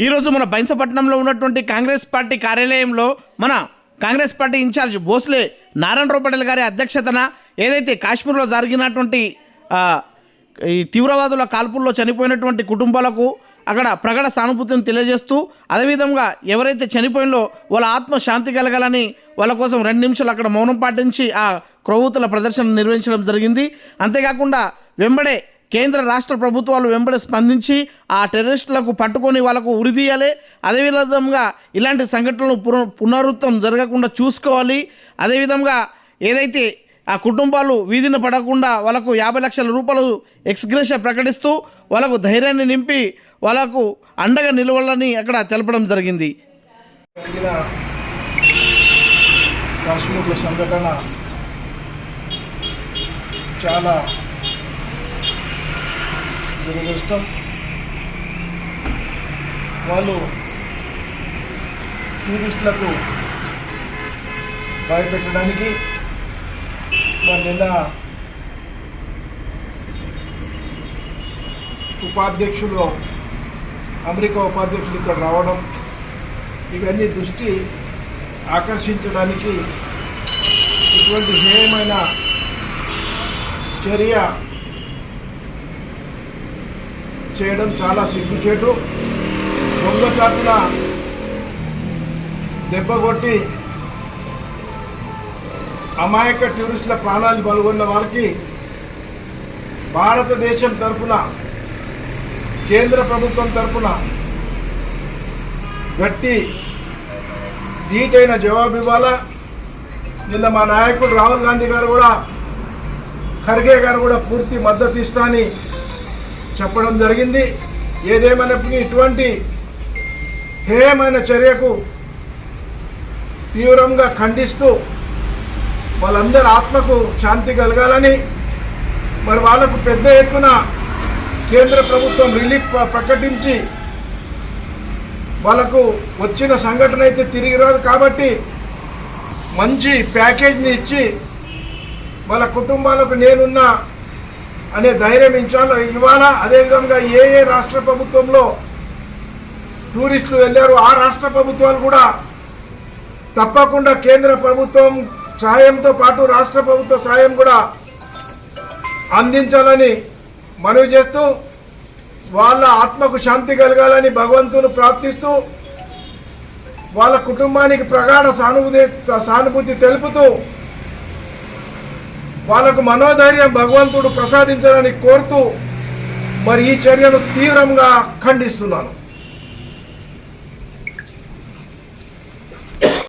ఈరోజు మన బైన్సపట్నంలో ఉన్నటువంటి కాంగ్రెస్ పార్టీ కార్యాలయంలో మన కాంగ్రెస్ పార్టీ ఇన్ఛార్జ్ భోస్లే నారాయణరావు పటేల్ గారి అధ్యక్షతన ఏదైతే కాశ్మీర్లో జరిగినటువంటి ఈ తీవ్రవాదుల కాల్పుల్లో చనిపోయినటువంటి కుటుంబాలకు అక్కడ ప్రగడ సానుభూతిని తెలియజేస్తూ అదేవిధంగా ఎవరైతే చనిపోయినో వాళ్ళ ఆత్మ శాంతి కలగాలని వాళ్ళ కోసం రెండు నిమిషాలు అక్కడ మౌనం పాటించి ఆ క్రొవ్వుతుల ప్రదర్శన నిర్వహించడం జరిగింది. అంతేకాకుండా వెంబడే కేంద్ర రాష్ట్ర ప్రభుత్వాలు వెంబడి స్పందించి ఆ టెర్రరిస్టులకు పట్టుకొని వాళ్ళకు ఉరిదీయాలి అదేవిధంగా ఇలాంటి సంఘటనలు పున పునరుత్వం జరగకుండా చూసుకోవాలి. అదేవిధంగా ఏదైతే ఆ కుటుంబాలు వీధిన పడకుండా వాళ్ళకు యాభై లక్షల రూపాయలు ఎక్స్గ్రేష ప్రకటిస్తూ వాళ్ళకు ధైర్యాన్ని నింపి వాళ్ళకు అండగా నిలవాలని అక్కడ తెలపడం జరిగింది. కాశ్మీర్లో సంఘటన చాలా దురదృష్టం. వాళ్ళు టూరిస్టులకు భయపెట్టడానికి వాళ్ళు నిన్న ఉపాధ్యక్షులు అమెరికా ఉపాధ్యక్షులు ఇక్కడ రావడం ఇవన్నీ దృష్టి ఆకర్షించడానికి ఇటువంటి హేయమైన చర్య చేయడం చాలా సిగ్గుచేటు దొంగచాటున దెబ్బ కొట్టి అమాయక టూరిస్టుల ప్రాణాలు పాల్గొన్న వారికి భారతదేశం తరఫున కేంద్ర ప్రభుత్వం తరఫున గట్టి ధీటైన జవాబు ఇవ్వాలా? నిన్న మా నాయకుడు రాహుల్ గాంధీ గారు కూడా ఖర్గే గారు కూడా పూర్తి మద్దతు ఇస్తా అని చెప్పడం జరిగింది. ఏదేమైనప్పటికీ ఇటువంటి హేయమైన చర్యకు తీవ్రంగా ఖండిస్తూ వాళ్ళందరి ఆత్మకు శాంతి కలగాలని మరి వాళ్ళకు పెద్ద ఎత్తున కేంద్ర ప్రభుత్వం రిలీఫ్ ప్రకటించి వాళ్ళకు వచ్చిన సంఘటన అయితే తిరిగి రాదు కాబట్టి మంచి ప్యాకేజ్ని ఇచ్చి వాళ్ళ కుటుంబాలకు నేనున్నా అనే ధైర్యం ఇచ్చాను ఇవ్వాలా అదేవిధంగా ఏ ఏ రాష్ట్ర ప్రభుత్వంలో టూరిస్టులు వెళ్ళారు ఆ రాష్ట్ర ప్రభుత్వాలు కూడా తప్పకుండా కేంద్ర ప్రభుత్వం సాయంతో పాటు రాష్ట్ర ప్రభుత్వ సాయం కూడా అందించాలని మనవి చేస్తూ వాళ్ళ ఆత్మకు శాంతి కలగాలని భగవంతుని ప్రార్థిస్తూ వాళ్ళ కుటుంబానికి ప్రగాఢ సానుభూతి సానుభూతి తెలుపుతూ వాళ్ళకు మనోధైర్యం భగవంతుడు ప్రసాదించాలని కోరుతూ మరి ఈ చర్యను తీవ్రంగా ఖండిస్తున్నాను.